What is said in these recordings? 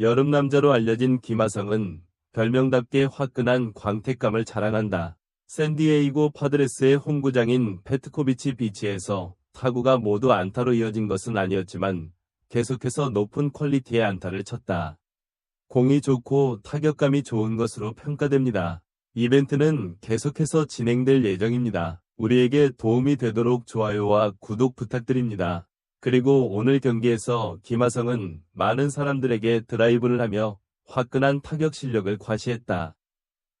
여름 남자로 알려진 김하성은 별명답게 화끈한 광택감을 자랑한다. 샌디에이고 파드레스의 홈구장인 페트코비치 비치에서 타구가 모두 안타로 이어진 것은 아니었지만 계속해서 높은 퀄리티의 안타를 쳤다. 공이 좋고 타격감이 좋은 것으로 평가됩니다. 이벤트는 계속해서 진행될 예정입니다. 우리에게 도움이 되도록 좋아요와 구독 부탁드립니다. 그리고 오늘 경기에서 김하성은 많은 사람들에게 드라이브를 하며 화끈한 타격 실력을 과시했다.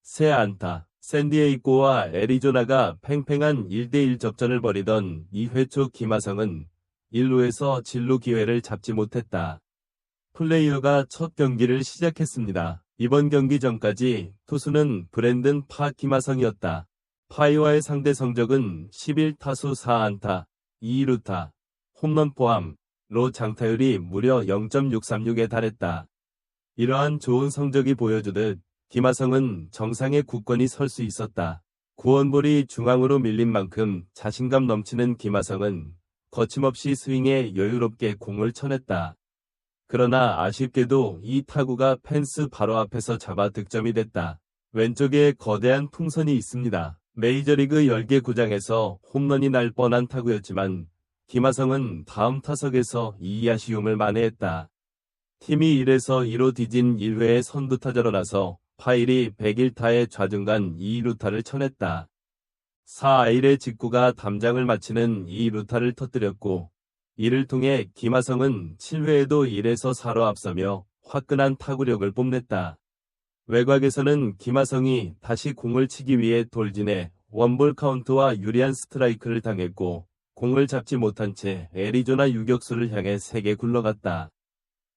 새 안타, 샌디에이고와 애리조나가 팽팽한 1대1 접전을 벌이던 2회 초 김하성은 1루에서 진루 기회를 잡지 못했다. 플레이어가 첫 경기를 시작했습니다. 이번 경기 전까지 투수는 브랜든 파 김하성이었다. 파이와의 상대 성적은 11타수 4안타, 2루타, 홈런 포함 로 장타율이 무려 0.636에 달했다. 이러한 좋은 성적이 보여주듯 김하성은 정상의 굳건히 설수 있었다. 구원볼이 중앙으로 밀린 만큼 자신감 넘치는 김하성은 거침없이 스윙에 여유롭게 공을 쳐냈다. 그러나 아쉽게도 이 타구가 펜스 바로 앞에서 잡아 득점이 됐다. 왼쪽에 거대한 풍선이 있습니다. 메이저리그 10개 구장에서 홈런이 날 뻔한 타구였지만 김하성은 다음 타석에서 이 아쉬움을 만회했다. 팀이 1에서 2로 뒤진 1회에 선두타자로 나서 파일이 101타의 좌중간 2루타를 쳐냈다. 4아일의 직구가 담장을 마치는 2루타를 터뜨렸고 이를 통해 김하성은 7회에도 1에서 4로 앞서며 화끈한 타구력을 뽐냈다. 외곽에서는 김하성이 다시 공을 치기 위해 돌진해 원볼 카운트와 유리한 스트라이크를 당했고 공을 잡지 못한 채 애리조나 유격수를 향해 세게 굴러갔다.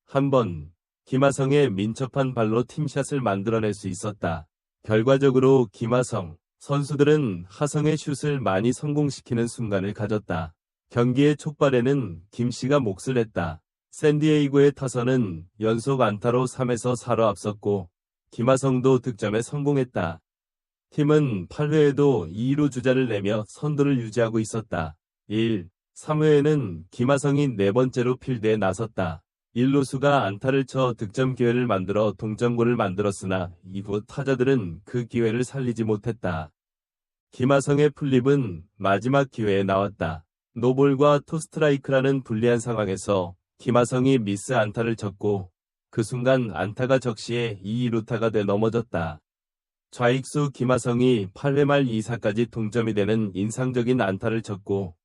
한 번, 김하성의 민첩한 발로 팀샷을 만들어낼 수 있었다. 결과적으로 김하성, 선수들은 하성의 슛을 많이 성공시키는 순간을 가졌다. 경기의 촉발에는 김씨가 몫을 냈다. 샌디에이고의 타선은 연속 안타로 3에서 4로 앞섰고 김하성도 득점에 성공했다. 팀은 8회에도 2루 주자를 내며 선두를 유지하고 있었다. 1. 3회에는 김하성이 네 번째로 필드에 나섰다. 1루수가 안타를 쳐 득점 기회를 만들어 동점골을 만들었으나 이후 타자들은 그 기회를 살리지 못했다. 김하성의 풀립은 마지막 기회에 나왔다. 노볼과 투스트라이크라는 불리한 상황에서 김하성이 미스 안타를 쳤고 그 순간 안타가 적시에 2루타가 돼 넘어졌다. 좌익수 김하성이 8회 말 2사까지 동점이 되는 인상적인 안타를 쳤고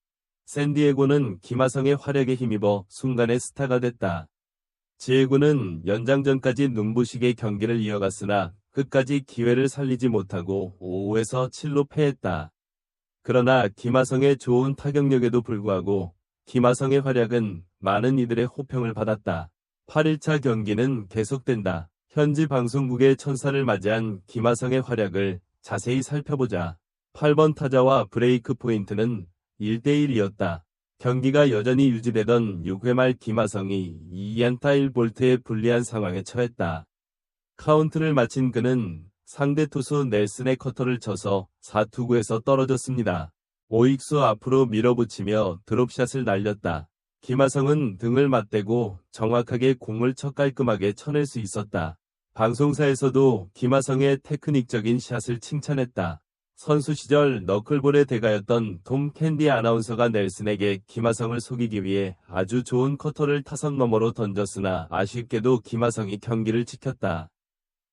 샌디에고는 김하성의 활약에 힘입어 순간의 스타가 됐다. 지혜구는 연장전까지 눈부시게 경기를 이어갔으나 끝까지 기회를 살리지 못하고 5회에서 7로 패했다. 그러나 김하성의 좋은 타격력에도 불구하고 김하성의 활약은 많은 이들의 호평을 받았다. 8일차 경기는 계속된다. 현지 방송국의 천사를 맞이한 김하성의 활약을 자세히 살펴보자. 8번 타자와 브레이크 포인트는 1대1이었다. 경기가 여전히 유지되던 6회 말 김하성이 2안타 1볼트의 불리한 상황에 처했다. 카운트를 마친 그는 상대 투수 넬슨의 커터를 쳐서 4투구에서 떨어졌습니다. 오익수 앞으로 밀어붙이며 드롭샷을 날렸다. 김하성은 등을 맞대고 정확하게 공을 쳐 깔끔하게 쳐낼 수 있었다. 방송사에서도 김하성의 테크닉적인 샷을 칭찬했다. 선수 시절 너클볼의 대가였던 톰 캔디 아나운서가 넬슨에게 김하성을 속이기 위해 아주 좋은 커터를 타선 너머로 던졌으나 아쉽게도 김하성이 경기를 지켰다.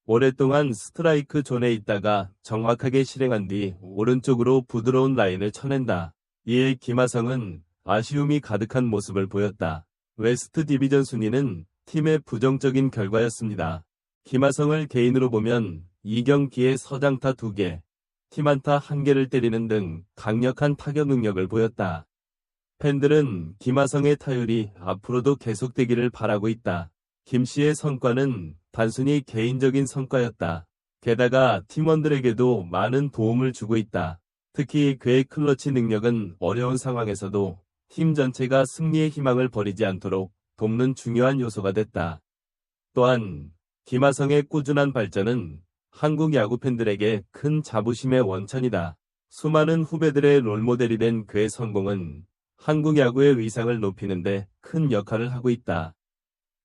오랫동안 스트라이크 존에 있다가 정확하게 실행한 뒤 오른쪽으로 부드러운 라인을 쳐낸다. 이에 김하성은 아쉬움이 가득한 모습을 보였다. 웨스트 디비전 순위는 팀의 부정적인 결과였습니다. 김하성을 개인으로 보면 이경기의 서장타 2개, 팀안타 1개를 때리는 등 강력한 타격 능력을 보였다. 팬들은 김하성의 타율이 앞으로도 계속되기를 바라고 있다. 김 씨의 성과는 단순히 개인적인 성과였다. 게다가 팀원들에게도 많은 도움을 주고 있다. 특히 그의 클러치 능력은 어려운 상황에서도 팀 전체가 승리의 희망을 버리지 않도록 돕는 중요한 요소가 됐다. 또한 김하성의 꾸준한 발전은 한국 야구 팬들에게 큰 자부심의 원천이다. 수많은 후배들의 롤모델이 된 그의 성공은 한국 야구의 위상을 높이는데 큰 역할을 하고 있다.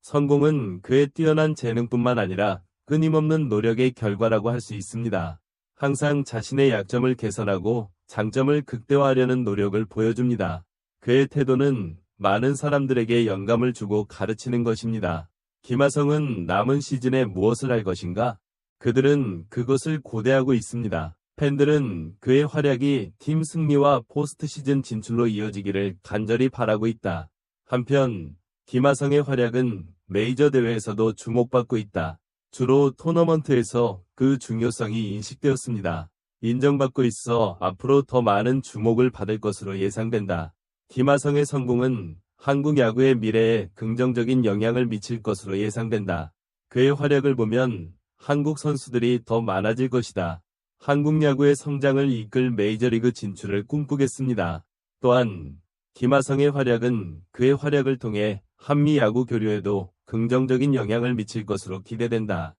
성공은 그의 뛰어난 재능뿐만 아니라 끊임없는 노력의 결과라고 할 수 있습니다. 항상 자신의 약점을 개선하고 장점을 극대화하려는 노력을 보여줍니다. 그의 태도는 많은 사람들에게 영감을 주고 가르치는 것입니다. 김하성은 남은 시즌에 무엇을 할 것인가? 그들은 그것을 고대하고 있습니다. 팬들은 그의 활약이 팀 승리와 포스트 시즌 진출로 이어지기를 간절히 바라고 있다. 한편 김하성의 활약은 메이저 대회에서도 주목받고 있다. 주로 토너먼트에서 그 중요성이 인식되었습니다. 인정받고 있어 앞으로 더 많은 주목을 받을 것으로 예상된다. 김하성의 성공은 한국 야구의 미래에 긍정적인 영향을 미칠 것으로 예상된다. 그의 활약을 보면 한국 선수들이 더 많아질 것이다. 한국 야구의 성장을 이끌 메이저리그 진출을 꿈꾸겠습니다. 또한 김하성의 활약은 그의 활약을 통해 한미 야구 교류에도 긍정적인 영향을 미칠 것으로 기대된다.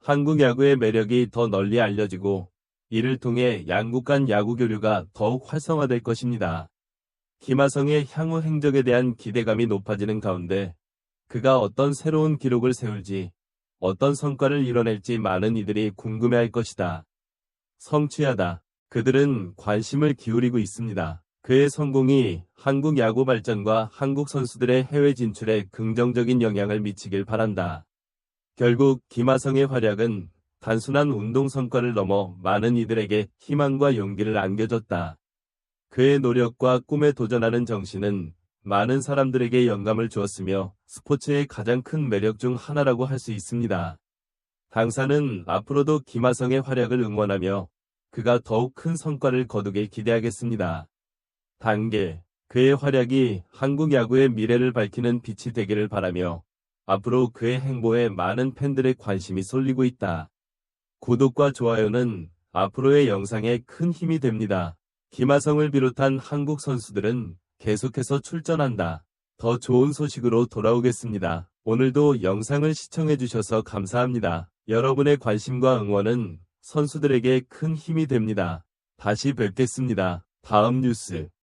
한국 야구의 매력이 더 널리 알려지고 이를 통해 양국 간 야구 교류가 더욱 활성화될 것입니다. 김하성의 향후 행적에 대한 기대감이 높아지는 가운데 그가 어떤 새로운 기록을 세울지 어떤 성과를 이뤄낼지 많은 이들이 궁금해할 것이다. 성취하다. 그들은 관심을 기울이고 있습니다. 그의 성공이 한국 야구 발전과 한국 선수들의 해외 진출에 긍정적인 영향을 미치길 바란다. 결국 김하성의 활약은 단순한 운동 성과를 넘어 많은 이들에게 희망과 용기를 안겨줬다. 그의 노력과 꿈에 도전하는 정신은 많은 사람들에게 영감을 주었으며 스포츠의 가장 큰 매력 중 하나라고 할 수 있습니다. 당사는 앞으로도 김하성의 활약을 응원하며 그가 더욱 큰 성과를 거두길 기대하겠습니다. 단계, 그의 활약이 한국 야구의 미래를 밝히는 빛이 되기를 바라며 앞으로 그의 행보에 많은 팬들의 관심이 쏠리고 있다. 구독과 좋아요는 앞으로의 영상에 큰 힘이 됩니다. 김하성을 비롯한 한국 선수들은 계속해서 출전한다. 더 좋은 소식으로 돌아오겠습니다. 오늘도 영상을 시청해주셔서 감사합니다. 여러분의 관심과 응원은 선수들에게 큰 힘이 됩니다. 다시 뵙겠습니다. 다음 뉴스